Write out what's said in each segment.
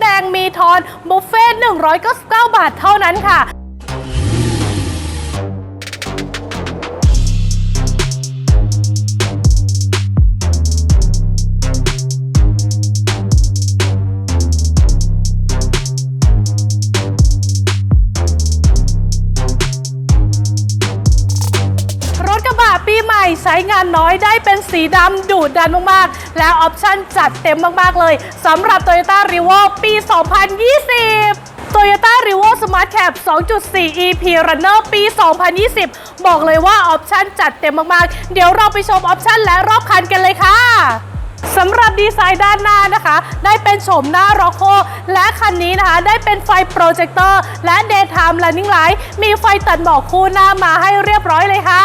แดงมีทอนบุฟเฟ่ต์199 บาทเท่านั้นค่ะ ช้งานน้อยได้เป็นสีดำดูดดันมากๆ และออปชั่นจัดเต็มมากๆเลยสำหรับ Toyota r e v o ปี 2020 Toyota r e v o Smart Cab 2.4 EP Runner ปี 2020 บอกเลยว่าออปชั่นจัดเต็มมากๆ เดี๋ยวเราไปชมออปชั่นและรอบคันกันเลยค่ะสำหรับดีไซน์ด้านหน้านะคะ ได้เป็นโฉมหน้า r o c c o และคันนี้นะคะ ได้เป็นไฟโปรเจคเตอร์และ Daytime Running Light มีไฟตัดหมอกคู่หน้ามาให้เรียบร้อยเลยค่ะ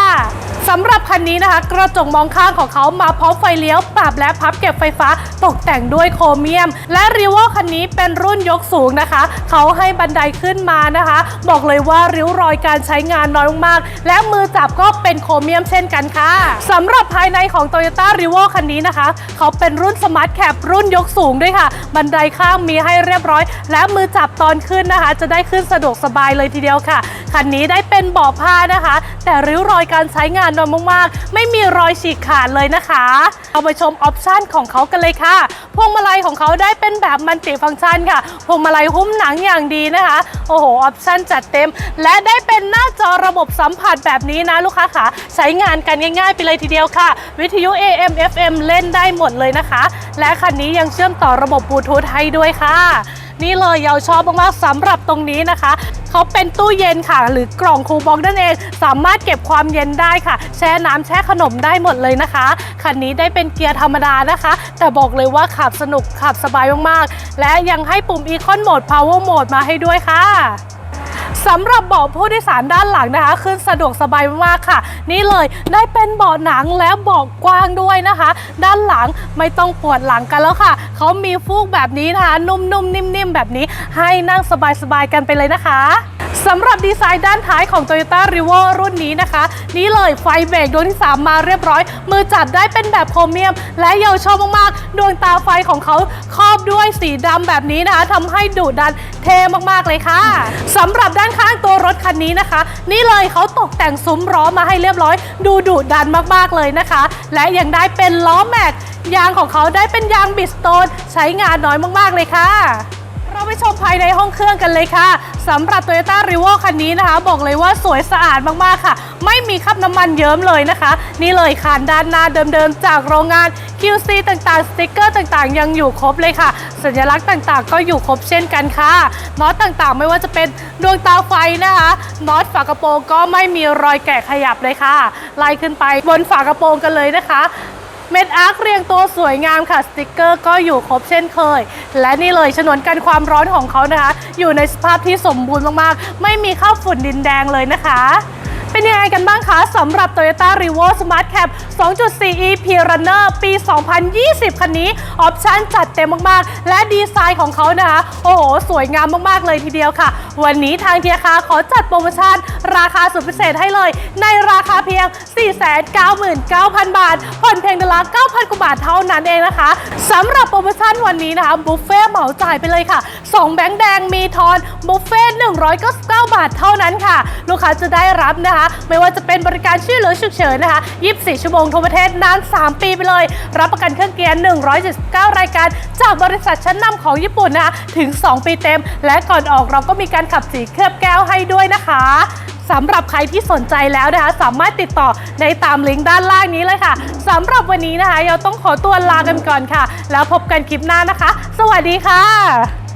สำหรับคันนี้นะคะ กระจกมองข้างของเขามาพร้อมไฟเลี้ยวปรับและพับเก็บไฟฟ้าตกแต่งด้วยโครเมียม และรีวอคันนี้เป็นรุ่นยกสูงนะคะ เขาให้บันไดขึ้นมานะคะ บอกเลยว่าริ้วรอยการใช้งานน้อยมาก และมือจับก็เป็นโครเมียมเช่นกันค่ะสำหรับภายในของ Toyota r e v o คันนี้นะคะ เขาเป็นรุ่น Smart Cap รุ่นยกสูงด้วยค่ะ บันไดข้างมีให้เรียบร้อย และมือจับตอนขึ้นนะคะ จะได้ขึ้นสะดวกสบายเลยทีเดียวค่ะคันนี้ได้เป็นเบาะผ้านะคะ แต่ริ้วรอยการใช้งานน้อยมากๆ ไม่มีรอยฉีกขาดเลยนะคะ เอาไปชมออปชั่นของเขากันเลยค่ะ พวงมาลัยของเขาได้เป็นแบบมันติฟังก์ชันค่ะ พวงมาลัยหุ้มหนังอย่างดีนะคะ โอ้โห ออปชั่นจัดเต็ม และได้เป็นหน้าจอระบบสัมผัสแบบนี้นะลูกค้าค่ะ ใช้งานกันง่ายๆไปเลยทีเดียวค่ะ วิทยุ AM FM เล่นได้หมดเลยนะคะ และคันนี้ยังเชื่อมต่อระบบบลูทูธให้ด้วยค่ะ นี่เลยเยาชอบมากๆสำหรับตรงนี้นะคะ เขาเป็นตู้เย็นค่ะ หรือกล่องคูบองนั่นเอง สามารถเก็บความเย็นได้ค่ะ แช่น้ำแช่ขนมได้หมดเลยนะคะ คันนี้ได้เป็นเกียร์ธรรมดานะคะ แต่บอกเลยว่าขับสนุกขับสบายมากๆ และยังให้ปุ่มอีคอนโหมด Power Mode มาให้ด้วยค่ะ สำหรับเบาะผู้โดยสารด้านหลังนะคะ ขึ้นสะดวกสบายมากค่ะ นี่เลยได้เป็นเบาะหนังและเบาะกว้างด้วยนะคะ ด้านหลังไม่ต้องปวดหลังกันแล้วค่ะ เขามีฟูกแบบนี้นะคะ นุ่มๆนิ่มๆแบบนี้ ให้นั่งสบายๆกันไปเลยนะคะ สำหรับดีไซน์ด้านท้ายของ Toyota r e v o รุ่นนี้นะคะ นี่เลยไฟเบรกดวงที่ 3 มาเรียบร้อย มือจับได้เป็นแบบโครเมียม และเยาชอบมากๆ ดวงตาไฟของเขาครอบด้วยสีดำแบบนี้นะคะทำให้ดุดันเท่มากๆเลยค่ะสำหรับด้านข้างตัวรถคันนี้นะคะ นี่เลยเขาตกแต่งซุ้มล้อมาให้เรียบร้อย ดูดุดันมากๆเลยนะคะ และยังได้เป็นล้อแม็กยางของเขาได้เป็นยางบิสโตนใช้งานน้อยมากๆเลยค่ะ ไปชมภายในห้องเครื่องกันเลยค่ะสำหรับ Toyota r e v o คันนี้นะคะ บอกเลยว่าสวยสะอาดมากๆค่ะ ไม่มีคราบน้ำมันเยิ้มเลยนะคะ นี่เลยคานด้านหน้าเดิมๆ จากโรงงาน QC ต่างๆ สติกเกอร์ต่างๆ ยังอยู่ครบเลยค่ะ สัญลักษณ์ต่างๆ ก็อยู่ครบเช่นกันค่ะน็อตต่างๆ ไม่ว่าจะเป็นดวงตาไฟนะคะน็อตฝากระโปรงก็ไม่มีรอยแกะขยับเลยค่ะไล่ขึ้นไปบนฝากระโปรงกันเลยนะคะ เม็ดอาร์คเรียงตัวสวยงามค่ะสติกเกอร์ก็อยู่ครบเช่นเคย และนี่เลยฉนวนกันความร้อนของเขานะคะ อยู่ในสภาพที่สมบูรณ์มากๆ ไม่มีข้าวฝุ่นดินแดงเลยนะคะ เป็นยังไงกันบ้างคะสำหรับ Toyota r e v o Smart Cap 2.4 EP Runner ปี 2020 คันนี้ ออปชั่นจัดเต็มมากๆ และดีไซน์ของเขานะคะ โอ้โห สวยงามมากๆ เลยทีเดียวค่ะ วันนี้ทางเทียคาขอจัดโปรโมชั่น ราคาสุดพิเศษให้เลย ในราคาเพียง 499,000 บาท ผ่อนเพียงเดือนละ9,000 กว่าบาทเท่านั้นเองนะคะสำหรับโปรโมชั่นวันนี้นะคะบุฟเฟ่เหมาจ่ายไปเลยค่ะ 2 แบงค์แดงมีทอนบุฟเฟ่199 บาทเท่านั้นค่ะ ลูกค้าจะได้รับนะคะไม่ว่าจะเป็นบริการช่วยเหลือฉุกเฉินนะคะ 24 ชั่วโมงทั่วประเทศนาน 3 ปีไปเลย รับประกันเครื่องเกียร์ 179 รายการ จากบริษัทชั้นนำของญี่ปุ่นนะคะ ถึง 2 ปีเต็ม และก่อนออกเราก็มีการขับสีเคลือบแก้วให้ด้วยนะคะสำหรับใครที่สนใจแล้วนะคะ สามารถติดต่อในตามลิงก์ด้านล่างนี้เลยค่ะสำหรับวันนี้นะคะเราต้องขอตัวลากันก่อนค่ะ แล้วพบกันคลิปหน้านะคะ สวัสดีค่ะ